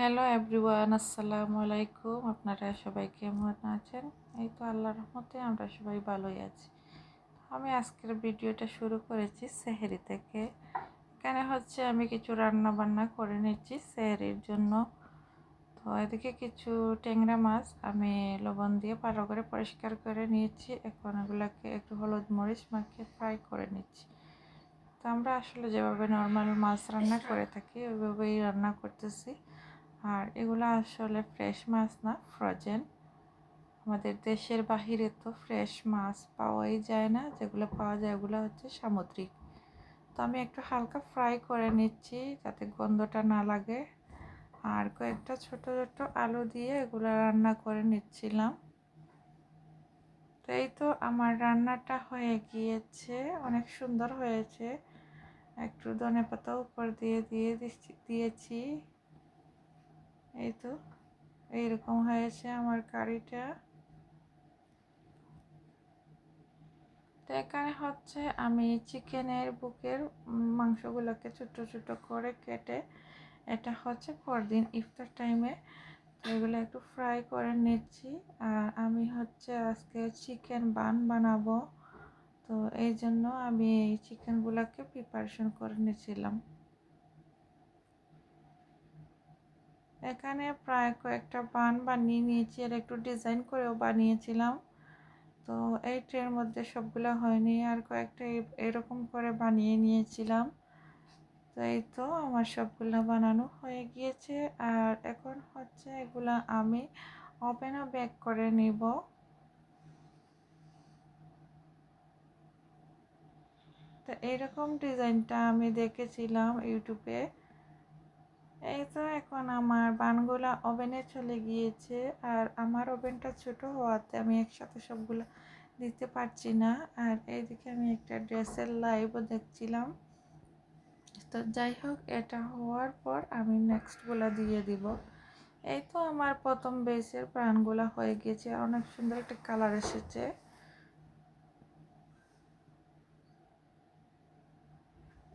Hello everyone, আসসালামু আলাইকুম। আপনারা সবাই কেমন আছেন? এই তো আল্লাহর রহমতে আমরা সবাই ভালোই আছি। আমি আজকের ভিডিওটা শুরু করেছি সেহেরি থেকে। এখানে হচ্ছে আমি কিছু রান্না বান্না করে নিচ্ছি সেহেরির জন্য। তো এদিকে কিছু ট্যাংরা মাছ আমি লবণ দিয়ে ভালো করে পরিষ্কার করে নিয়েছি। এখন এগুলোকে একটু হলুদ মরিচ মাখিয়ে ফ্রাই করে নিচ্ছি। তো আমরা আসলে যেভাবে নর্মাল মাছ রান্না করে থাকি, ওইভাবেই রান্না করতেছি। আর এগুলো আসলে ফ্রেশ মাছ না ফ্রোজেন আমাদের দেশের বাহিরে তো ফ্রেশ মাছ পাওয়াই যায় না, যেগুলো পাওয়া যায় ওগুলো হচ্ছে সামুদ্রিক। তো আমি একটু হালকা ফ্রাই করে নিচ্ছি যাতে গন্ধটা না লাগে। আর কয়েকটা ছোট ছোট আলু দিয়ে এগুলো রান্না করে নিচ্ছিলাম। তো এই তো আমার রান্নাটা হয়ে গিয়েছে, অনেক সুন্দর হয়েছে। একটু ধনে পাতা উপর দিয়ে দিয়ে দিয়েছি। এই তো, এইরকম হয়েছে আমার কারিটা তো এখানে হচ্ছে আমি চিকেনের বুকের মাংসগুলোকে ছোট ছোট করে কেটে, এটা হচ্ছে পরদিন ইফতার টাইমে এগুলো একটু ফ্রাই করে নিচ্ছি। আর আমি হচ্ছে আজকে চিকেন বান বানাবো। তো এই জন্য আমি এই চিকেনগুলোকে প্রিপারেশন করে নিয়েছিলাম এখানে প্রায় কয়েকটা বান বানিয়ে নিয়েছি আর একটু ডিজাইন করেও বানিয়েছিলাম। তো এই ট্রের মধ্যে সবগুলো হয়নি আর কয়েকটা এরকম করে বানিয়ে নিয়েছিলাম। তো এই তো আমার সবগুলো বানানো হয়ে গিয়েছে আর এখন হচ্ছে এগুলো আমি ওভেনও বেক করে নিব। তো এইরকম ডিজাইনটা আমি দেখেছিলাম ইউটিউবে। এই তো এখন আমার বানগুলা ওভেনে চলে গিয়েছে আর আমার ওভেনটা ছোট হওয়াতে আমি একসাথে সবগুলো দিতে পারছি না। আর এইদিকে আমি একটা ড্রেসের লাইভও দেখছিলাম। তো যাই হোক, এটা হওয়ার পর আমি নেক্সটগুলো দিয়ে দিব। এই তো আমার প্রথম বেসের প্রাণগুলো হয়ে গিয়েছে। অনেক সুন্দর একটা কালার এসেছে।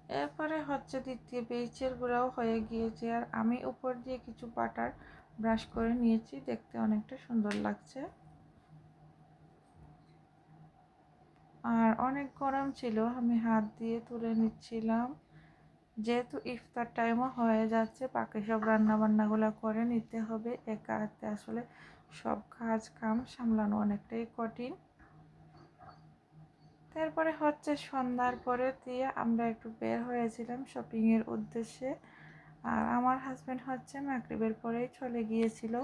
এরপরে হচ্ছে দ্বিতীয় বেচের গুঁড়াও হয়ে গিয়েছে আর আমি উপর দিয়ে কিছু বাটার ব্রাশ করে নিয়েছি, দেখতে অনেকটা সুন্দর লাগছে। আর অনেক গরম ছিল, আমি হাত দিয়ে তুলে নিচ্ছিলাম। যেহেতু ইফতার টাইমও হয়ে যাচ্ছে, বাকি সব রান্না বান্নাগুলো করে নিতে হবে। একা হাতে আসলে সব কাজ কাম সামলানো অনেকটাই কঠিন। তারপরে হচ্ছে সন্ধ্যার পরে দিয়ে আমরা একটু বের হয়েছিলাম শপিংয়ের উদ্দেশ্যে। আর আমার হাজব্যান্ড হচ্ছে মাকরিবের পরেই চলে গিয়েছিল।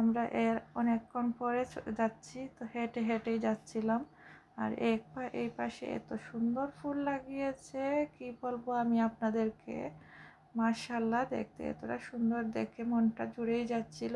আমরা এর অনেকক্ষণ পরে যাচ্ছি, তো হেঁটে হেঁটেই যাচ্ছিলাম। আর এক পা, এই পাশে এত সুন্দর ফুল লাগিয়েছে, কি বলব আমি আপনাদেরকে? মার্শাল্লাহ দেখতে এতটা সুন্দর, দেখে মনটা জুড়েই যাচ্ছিল।